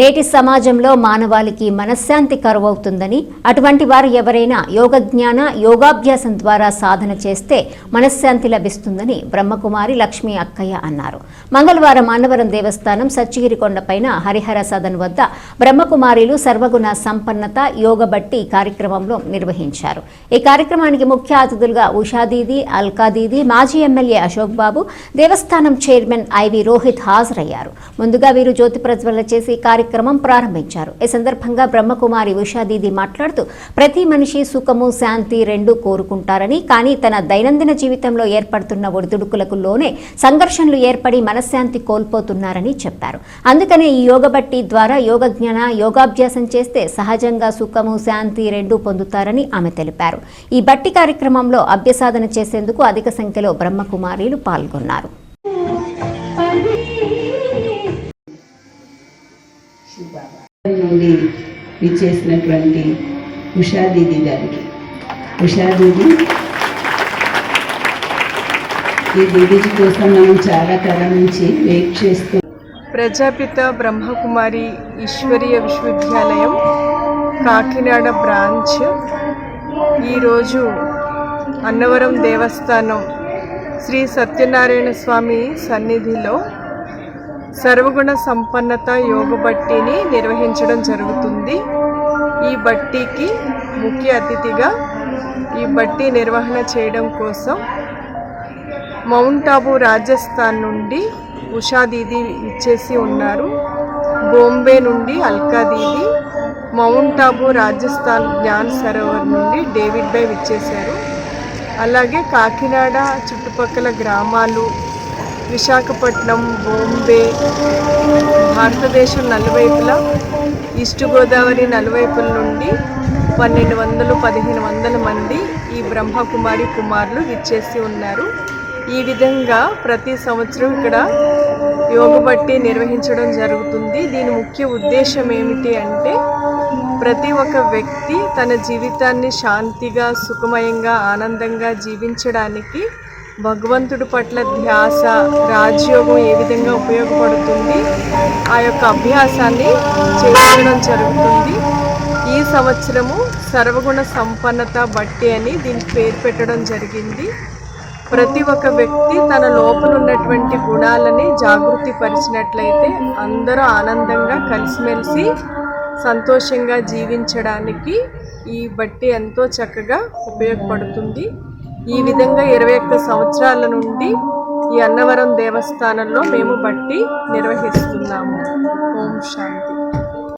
నేటి సమాజంలో మానవాళికి మనశ్శాంతి కరువవుతుందని అటువంటి వారు ఎవరైనా యోగ జ్ఞాన యోగాభ్యాసం ద్వారా సాధన చేస్తే మనశ్శాంతి లభిస్తుందని బ్రహ్మకుమారి లక్ష్మీ అక్కయ్య అన్నారు. మంగళవారం అన్నవరం దేవస్థానం సచ్చిగిరికొండపైన హరిహర సదన్ వద్ద బ్రహ్మకుమారిలు సర్వగుణ సంపన్నత యోగ బట్టి కార్యక్రమంలో నిర్వహించారు. ఈ కార్యక్రమానికి ముఖ్య అతిథులుగా ఉషాదీది అల్కాదీది మాజీ ఎమ్మెల్యే అశోక్ బాబు దేవస్థానం చైర్మన్ ఐవి రోహిత్ హాజరయ్యారు. ముందుగా వీరు జ్యోతి ప్రజ్వల చేసి కార్యక్రమం ప్రారంభించారు. ఈ సందర్భంగా బ్రహ్మకుమారి ఉషాదీది మాట్లాడుతూ ప్రతి మనిషి సుఖము శాంతి రెండు కోరుకుంటారని కానీ తన దైనందిన జీవితంలో ఏర్పడుతున్న ఒడిదుడుకులకు లోనే సంఘర్షణలు ఏర్పడి మనశ్శాంతి కోల్పోతున్నారని చెప్పారు. అందుకనే ఈ యోగ బట్టి ద్వారా యోగ జ్ఞాన యోగాభ్యాసం చేస్తే సహజంగా సుఖము శాంతి రెండు పొందుతారని ఆమె తెలిపారు. ఈ బట్టి కార్యక్రమంలో అభ్యసాధన చేసేందుకు అధిక సంఖ్యలో బ్రహ్మకుమారీలు పాల్గొన్నారు. ఇచ్చేసినటువంటి ఉషాదీది గారికి. ఉషాదీది ఈ దీదీజీ కోసం మనం చాలా కాలం నుంచి వెయిట్ చేస్తూ ప్రజాపిత బ్రహ్మకుమారి ఈశ్వరీయ విశ్వవిద్యాలయం కాకినాడ బ్రాంచ్. ఈరోజు అన్నవరం దేవస్థానం శ్రీ సత్యనారాయణ స్వామి సన్నిధిలో సర్వగుణ సంపన్నత యోగ బట్టిని నిర్వహించడం జరుగుతుంది. ఈ బట్టీకి ముఖ్య అతిథిగా ఈ బట్టి నిర్వహణ చేయడం కోసం మౌంట్ ఆబు రాజస్థాన్ నుండి ఉషా దీది ఇచ్చేసి ఉన్నారు. బొంబే నుండి అల్కా దీది మౌంట్ ఆబు రాజస్థాన్ జ్ఞాన్ సరోవర్ నుండి డేవిడ్ బై ఇచ్చేశారు. అలాగే కాకినాడ చుట్టుపక్కల గ్రామాలు విశాఖపట్నం బాంబే భారతదేశం నలువైపులా ఈస్ట్ గోదావరి నలువైపుల నుండి పన్నెండు వందలు పదిహేను వందల మంది ఈ బ్రహ్మకుమారి కుమారులు విచ్చేసి ఉన్నారు. ఈ విధంగా ప్రతి సంవత్సరం ఇక్కడ యోగ బట్టి నిర్వహించడం జరుగుతుంది. దీని ముఖ్య ఉద్దేశం ఏమిటి అంటే ప్రతి ఒక్క వ్యక్తి తన జీవితాన్ని శాంతిగా సుఖమయంగా ఆనందంగా జీవించడానికి భగవంతుడి పట్ల ధ్యాస రాజయోగం ఏ విధంగా ఉపయోగపడుతుంది ఆ యొక్క అభ్యాసాన్ని చేయించడం జరుగుతుంది. ఈ సంవత్సరము సర్వగుణ సంపన్నత బట్టి అని దీనికి పేరు పెట్టడం జరిగింది. ప్రతి ఒక్క వ్యక్తి తన లోపల ఉన్నటువంటి గుణాలని జాగృతి పరిచినట్లయితే అందరూ ఆనందంగా కలిసిమెలిసి సంతోషంగా జీవించడానికి ఈ బట్టి ఎంతో చక్కగా ఉపయోగపడుతుంది. ఈ విధంగా ఇరవై ఒక్క సంవత్సరాల నుండి ఈ అన్నవరం దేవస్థానంలో మేము బట్టి నిర్వహిస్తున్నాము. ఓం శాంతి.